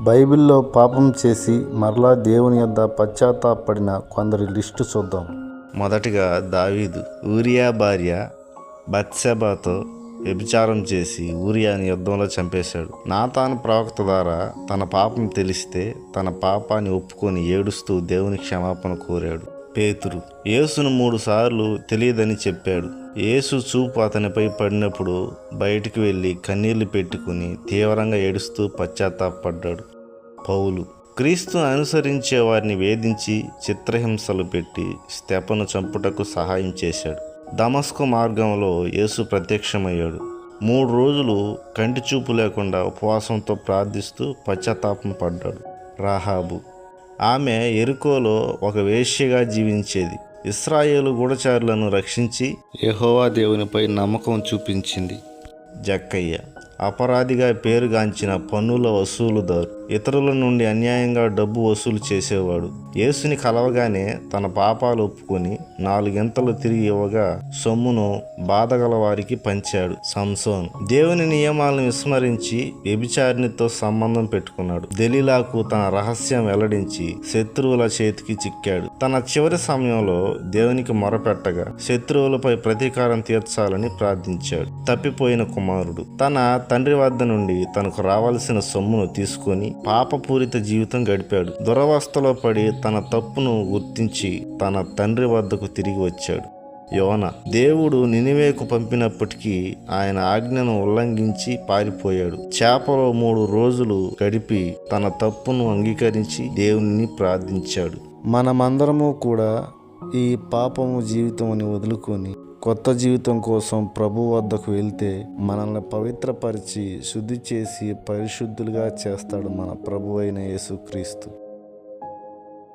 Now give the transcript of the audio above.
బైబిల్లో పాపం చేసి మరలా దేవుని యొద్ద పశ్చాత్తాపడిన కొందరి లిస్టు చూద్దాం. మొదటిగా దావీదు ఊరియా భార్య బత్సెబాతో వ్యభిచారం చేసి ఊరియాని యుద్ధంలో చంపేశాడు. నాతాను ప్రవక్త ద్వారా తన పాపం తెలిస్తే తన పాపాన్ని ఒప్పుకొని ఏడుస్తూ దేవుని క్షమాపణ కోరాడు పేతురు. యేసును మూడు సార్లు తెలియదని చెప్పాడు. యేసు చూపు అతనిపై పడినప్పుడు బయటికి వెళ్ళి కన్నీళ్ళు పెట్టుకుని తీవ్రంగా ఏడుస్తూ పశ్చాత్తాపడ్డాడు. పౌలు క్రీస్తును అనుసరించే వారిని వేధించి చిత్రహింసలు పెట్టి స్తెపను చంపుటకు సహాయం చేశాడు. దమస్కు మార్గంలో యేసు ప్రత్యక్షమయ్యాడు. మూడు రోజులు కంటి చూపు లేకుండా ఉపవాసంతో ప్రార్థిస్తూ పశ్చాత్తాపం పడ్డాడు. రాహాబు ఆమె ఎరుకోలో ఒక వేశ్యగా జీవించేది. ఇస్రాయేలు గూఢచారులను రక్షించి యెహోవా దేవునిపై నమ్మకం చూపించింది. జక్కయ్య అపరాధిగా పేరుగాంచిన పన్నుల వసూలుదారు. ఇతరుల నుండి అన్యాయంగా డబ్బు వసూలు చేసేవాడు. యేసుని కలవగానే తన పాపాలు ఒప్పుకొని నాలుగింతలు తిరిగి ఇవ్వగా సొమ్మును బాధగల వారికి పంచాడు సంసోన్. దేవుని నియమాలను విస్మరించి వ్యభిచారినితో సంబంధం పెట్టుకున్నాడు. దెలీలాకు తన రహస్యం వెల్లడించి శత్రువుల చేతికి చిక్కాడు. తన చివరి సమయంలో దేవునికి మొరపెట్టగా శత్రువులపై ప్రతీకారం తీర్చాలని ప్రార్థించాడు. తప్పిపోయిన కుమారుడు తన తండ్రి వద్ద నుండి తనకు రావాల్సిన సొమ్మును తీసుకొని పాపపూరిత జీవితం గడిపాడు. దురవస్థలో పడి తన తప్పును గుర్తించి తన తండ్రి వద్దకు తిరిగి వచ్చాడు. యోన దేవుడు నినివేకు పంపినప్పటికీ ఆయన ఆజ్ఞను ఉల్లంఘించి పారిపోయాడు. చేపలో మూడు రోజులు గడిపి తన తప్పును అంగీకరించి దేవుని ప్రార్థించాడు. మనమందరము కూడా ఈ పాపము జీవితం అని వదులుకొని కొత్త జీవితం కోసం ప్రభు వద్దకు వెళ్తే మనల్ని పవిత్రపరిచి శుద్ధి చేసి పరిశుద్ధులుగా చేస్తాడు మన ప్రభు అయిన యేసుక్రీస్తు.